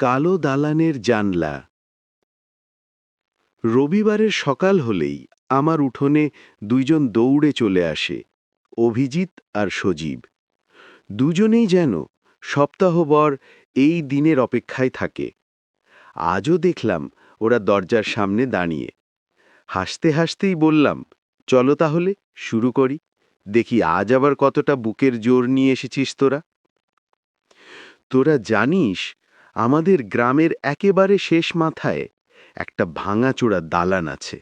কালো দালানের জানলা। রবিবারের সকাল হলেই আমার উঠোনে দুইজন দৌড়ে চলে আসে, অভিজিৎ আর সজীব। দুজনেই যেন সপ্তাহভর এই দিনের অপেক্ষায় থাকে। আজও দেখলাম ওরা দরজার সামনে দাঁড়িয়ে। হাসতে হাসতেই বললাম, চলো তাহলে, শুরু করি। দেখি আজ আবার কতটা বুকের জোর নিয়ে এসেছিস তোরা? তোরা জানিস আমাদের গ্রামের একেবারে শেষ মাথায় একটা ভাঙাচোরা দালান আছে।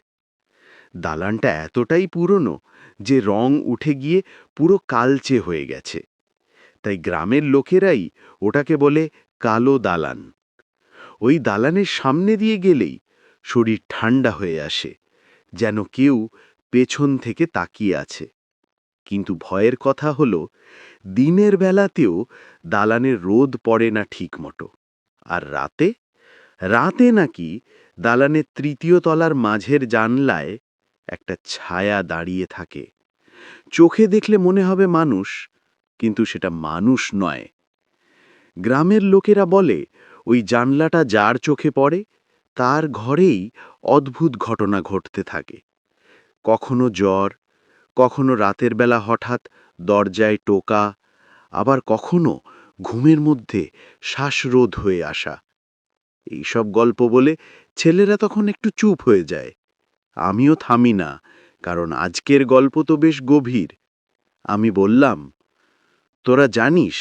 দালানটা এতটাই পুরনো যে রং উঠে গিয়ে পুরো কালচে হয়ে গেছে। তাই গ্রামের লোকেরাই ওটাকে বলে কালো দালান। ওই দালানের সামনে দিয়ে গেলেই শরীর ঠান্ডা হয়ে আসে, যেন কেউ পেছন থেকে তাকিয়ে আছে। কিন্তু ভয়ের কথা হলো, দিনের বেলাতেও দালানের রোদ পড়ে না ঠিকমতো। আর রাতে? রাতে নাকি দালানের তৃতীয় তলার মাঝের জানলায় একটা ছায়া দাঁড়িয়ে থাকে। চোখে দেখলে মনে হবে মানুষ, কিন্তু সেটা মানুষ নয়। গ্রামের লোকেরা বলে, ওই জানলাটা যার চোখে পড়ে, তার ঘরেই অদ্ভুত ঘটনা ঘটতে থাকে। কখনো জ্বর, কখনো রাতের বেলা হঠাৎ দরজায় টোকা, আবার কখনো ঘুমের মধ্যে শ্বাসরোধ হয়ে আসা। এইসব গল্প বলে ছেলেরা তখন একটু চুপ হয়ে যায়। আমিও থামি না, কারণ আজকের গল্প তো বেশ গভীর। আমি বললাম, তোরা জানিস,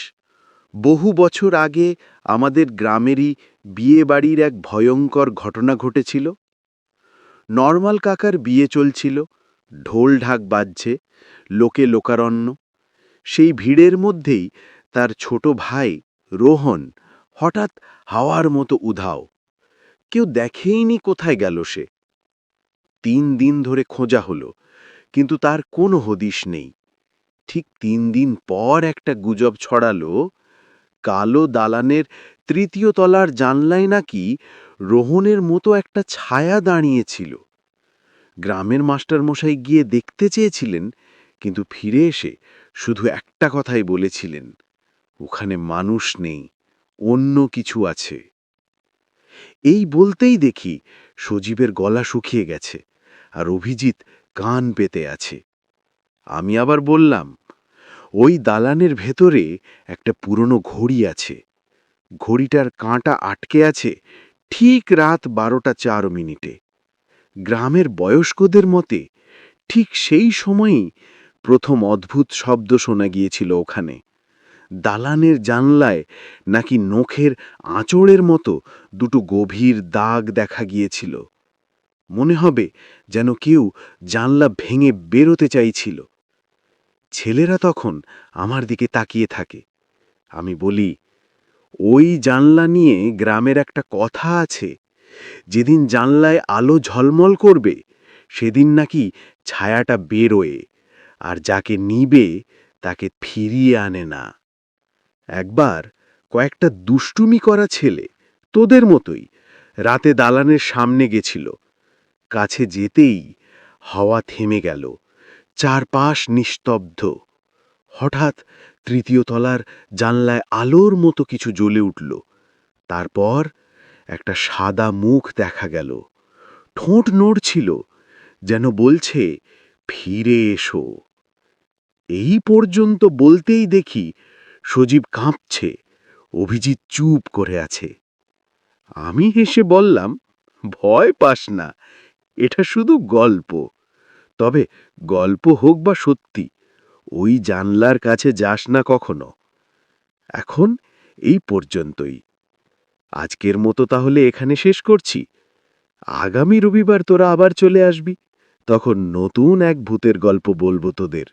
বহু বছর আগে আমাদের গ্রামেরই বিয়ে বাড়ির এক ভয়ঙ্কর ঘটনা ঘটেছিল। নর্মাল কাকার বিয়ে চলছিল, ঢোল ঢাক বাজছে, লোকে লোকারণ্য। সেই ভিড়ের মধ্যেই তার ছোট ভাই রোহন হঠাৎ হাওয়ার মতো উধাও। কেউ দেখেইনি কোথায় গেল সে। তিন দিন ধরে খোঁজা হলো, কিন্তু তার কোনো হদিশ নেই। ঠিক তিন দিন পর একটা গুজব ছড়ালো, কালো দালানের তৃতীয় তলার জানলায় নাকি রোহনের মতো একটা ছায়া দাঁড়িয়েছিল। গ্রামের মাস্টারমশাই গিয়ে দেখতে চেয়েছিলেন, কিন্তু ফিরে এসে শুধু একটা কথাই বলেছিলেন ওখানে মানুষ নেই, অন্য কিছু আছে। এই বলতেই দেখি সজীবের গলা শুকিয়ে গেছে আর অভিজিৎ কান পেতে আছে। আমি আবার বললাম, ওই দালানের ভেতরে একটা পুরনো ঘড়ি আছে। ঘড়িটার কাঁটা আটকে আছে ঠিক রাত বারোটা চার মিনিটে। গ্রামের বয়স্কদের মতে ঠিক সেই সময়ই প্রথম অদ্ভুত শব্দ শোনা গিয়েছিল ওখানে। দালানের জানলায় নাকি নখের আঁচড়ের মতো দুটো গভীর দাগ দেখা গিয়েছিল। মনে হবে যেন কেউ জানলা ভেঙে বেরোতে চাইছিল। ছেলেরা তখন আমার দিকে তাকিয়ে থাকে। আমি বলি, ওই জানলা নিয়ে গ্রামের একটা কথা আছে। যেদিন জানলায় আলো ঝলমল করবে, সেদিন নাকি ছায়াটা বেরোয়, আর যাকে নিবে তাকে ফিরিয়ে আনে না। একবার কয়েকটা দুষ্টুমি করা ছেলে তোদের মতোই রাতে দালানের সামনে গেছিল। কাছে যেতেই হাওয়া থেমে গেল, চারপাশ নিস্তব্ধ। হঠাৎ তৃতীয় তলার জানলায় আলোর মতো কিছু জ্বলে উঠল। তারপর একটা সাদা মুখ দেখা গেল। ঠোঁট নড়ছিল, যেন বলছে, ফিরে এসো। এই পর্যন্ত বলতেই দেখি সজীব কাঁপছে। অভিজিৎ চুপ করে আছে। আমি হেসে বললাম, ভয় পাস না, এটা শুধু গল্প। তবে গল্প হোক বা সত্যি, ওই জানলার কাছে যাস না কখনো। এখন এই পর্যন্তই। আজকের মতো তাহলে এখানে শেষ করছি। আগামী রবিবার তোরা আবার চলে আসবি, তখন নতুন এক ভূতের গল্প বলব তোদের।